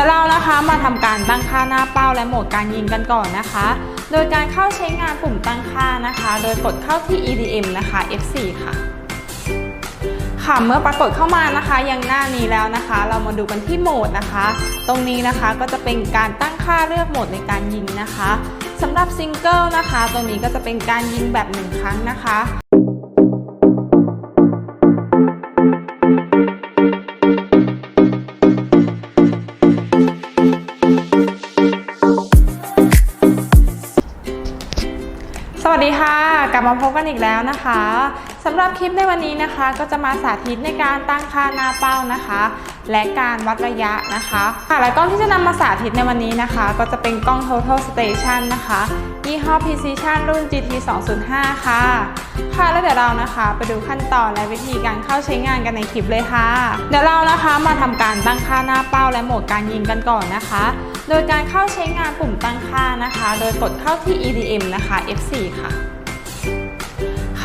ดี๋ยวเรานะคะมาทำการตั้งค่าหน้าเป้าและโหมดการยิงกันก่อนนะคะ โดยการเข้าใช้งานปุ่มตั้งค่านะคะ โดยกดเข้าที่ EDM นะคะ F4 ค่ะ ค่ะเมื่อปรากฏเข้ามานะคะ ยังหน้านี้แล้วนะคะ เรามาดูกันที่โหมดนะคะ ตรงนี้นะคะก็จะเป็นการตั้งค่าเลือกโหมดในการยิงนะคะสำหรับซิงเกิลนะคะ ตรงนี้ก็จะเป็นการยิงแบบหนึ่งครั้งนะคะ วัสดีค่ะ กลับมาพบกันอีกแล้วนะคะ สำหรับคลิปในวันนี้นะคะ ก็จะมาสาธิตในการตั้งค่าหน้าเป้านะคะ และการวัดระยะนะคะค่ะและกล้องที่จะนำมาสาธิตในวันนี้นะคะ ก็จะเป็นกล้อง Total Station นะคะยี่ห้อ Precision รุ่น GT 205ค่ะ ค่ะแล้วเดี๋ยวเรานะคะ ไปดูขั้นตอนและวิธีการเข้าใช้งานกันในคลิปเลยค่ะ เดี๋ยวเรานะคะมาทำการตั้งค่าหน้าเป้าและโหมดการยิงกันก่อนนะคะ โดยการเข้าใช้งานปุ่มตั้งค่านะคะ โดยกดเข้าที่ EDM นะคะ F4 ค่ะ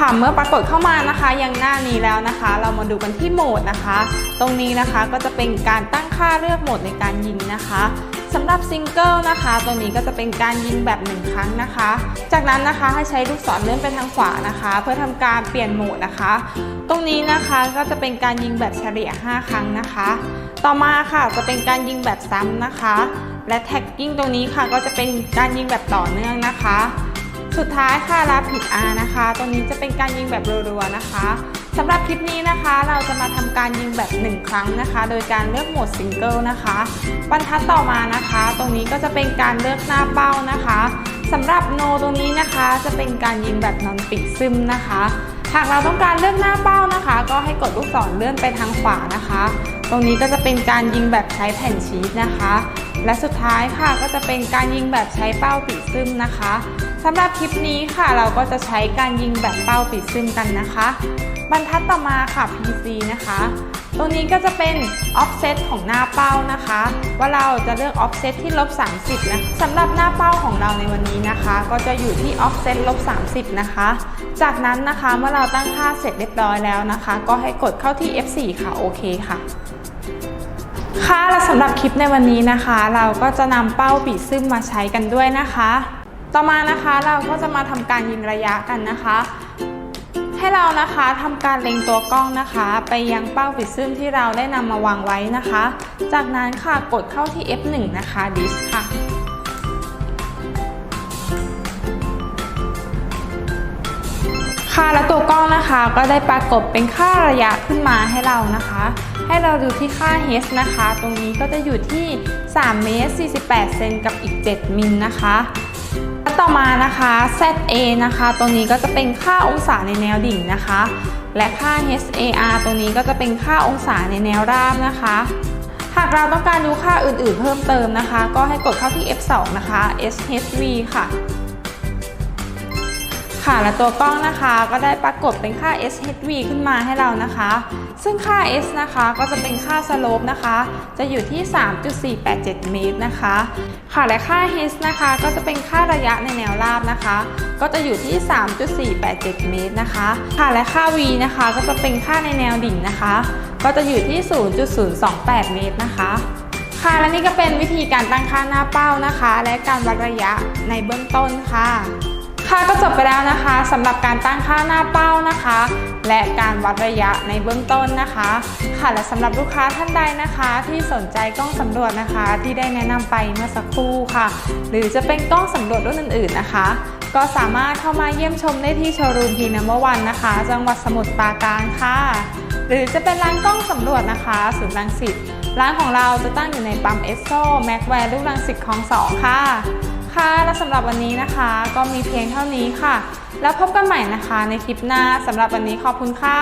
ค่ะเมื่อปรากฏเข้ามานะคะยังหน้านี้แล้วนะคะ เรามาดูกันที่โหมดนะคะ ตรงนี้นะคะก็จะเป็นการตั้งค่าเลือกโหมดในการยิงนะคะสำหรับซิงเกิลนะคะ ตรงนี้ก็จะเป็นการยิงแบบหนึ่งครั้งนะคะ จากนั้นนะคะให้ใช้ลูกศรเลื่อนไปทางขวานะคะ เพื่อทำการเปลี่ยนโหมดนะคะ ตรงนี้นะคะก็จะเป็นการยิงแบบเฉลี่ย 5 ครั้งนะคะ ต่อมาค่ะจะเป็นการยิงแบบซ้ำนะคะ และแท็กกิ้งตรงนี้ค่ะก็จะเป็นการยิงแบบต่อเนื่องนะคะ สุดท้ายค่ะรับผิด R นะคะตรงนี้จะเป็นการยิงแบบรัวๆนะคะสำหรับคลิปนี้นะคะ เราจะมาทำการยิงแบบ 1 ครั้งนะคะ โดยการเลือกโหมดซิงเกิลนะคะบรรทัดต่อมานะคะ ตรงนี้ก็จะเป็นการเลือกหน้าเป้านะคะสำหรับโนตรงนี้นะคะ จะเป็นการยิงแบบนอนปิดซึมนะคะ หากเราต้องการเลือกหน้าเป้านะคะ ก็ให้กดลูกศรเลื่อนไปทางขวานะคะ ตรงนี้ก็จะเป็นการยิงแบบใช้แผ่นชีสนะคะ และสุดท้ายค่ะก็จะเป็นการยิงแบบใช้เป้าปิดซึมนะคะ สำหรับคลิปนี้ค่ะเราก็จะใช้การยิงแบบเป้าปิดซึมกันนะคะ บรรทัดต่อมาค่ะ PC นะคะ ตรงนี้ก็จะเป็น offset ของหน้าเป้านะคะ ว่าเราจะเลือก offset ที่ลบ 30 นะสำหรับหน้าเป้าของเราในวันนี้นะคะ ก็จะอยู่ที่ offset ลบ 30 นะคะ จากนั้นนะคะเมื่อเราตั้งค่าเสร็จเรียบร้อยแล้วนะคะ ก็ให้กดเข้าที่ F4 ค่ะโอเคค่ะค่ะและสำหรับคลิปในวันนี้นะคะ เราก็จะนำเป้าปีซึมมาใช้กันด้วยนะคะ ต่อมานะคะเราก็จะมาทำการยิงระยะกันนะคะ ให้เรานะคะทำการเล็งตัวกล้องนะคะ ไปยังเป้าปิดซึมที่เราได้นำมาวางไว้นะคะ จากนั้นค่ะกดเข้าที่ F1 นะคะดิสค่ะค่ะและตัวกล้องนะคะก็ได้ปรากฏเป็นค่าระยะขึ้นมาให้เรานะคะ ให้เราดูที่ค่า h นะคะ ตรงนี้ก็จะอยู่ที่ 3 เมตร 48 เซนกับอีก 7 มิลนะคะ ต่อมานะคะ ZA นะคะตรงนี้ก็จะเป็นค่าองศาในแนวดิ่งนะคะ และค่า HAR ตรงนี้ก็จะเป็นค่าองศาในแนวราบนะคะ หากเราต้องการดูค่าอื่นๆเพิ่มเติมนะคะ ก็ให้กดเข้าที่ F2 นะคะ SHV ค่ะ ค่ะและตัวกล้องนะคะก็ได้ปรากฏเป็นค่า SHV ขึ้นมาให้เรานะคะ ซึ่งค่า S นะคะก็จะเป็นค่าสโลปนะคะ จะอยู่ที่ 3.487 เมตรนะคะ ค่ะและค่า H นะคะก็จะเป็นค่าระยะในแนวราบนะคะ ก็จะอยู่ที่ 3.487 เมตรนะคะ ค่ะและค่า V นะคะก็จะเป็นค่าในแนวดิ่งนะคะ ก็จะอยู่ที่ 0.028 เมตรนะคะค่ะและนี่ก็เป็นวิธีการตั้งค่าหน้าเป้านะคะ และการวัดระยะในเบื้องต้นค่ะ ค่ะก็จบไปแล้วนะคะสำหรับการตั้งค่าหน้าเป้านะคะ และการวัดระยะในเบื้องต้นนะคะ ค่ะและสำหรับลูกค้าท่านใดนะคะ ที่สนใจกล้องสำรวจนะคะ ที่ได้แนะนำไปเมื่อสักครู่ค่ะ หรือจะเป็นกล้องสำรวจรุ่นอื่น ๆนะคะ ก็สามารถเข้ามาเยี่ยมชมได้ที่โชว์รูมพีนัมเบอร์วันนะคะ จังหวัดสมุทรปราการค่ะ หรือจะเป็นร้านกล้องสำรวจนะคะศูนย์รังสิตร้านของเราจะตั้งอยู่ในปั๊มเอสโซแม็กแวร์ลูกรังสิตคลองสองค่ะ ค่ะ และสำหรับวันนี้นะคะ ก็มีเพียงเท่านี้ค่ะ แล้วพบกันใหม่นะคะในคลิปหน้าสำหรับวันนี้ขอบคุณค่ะ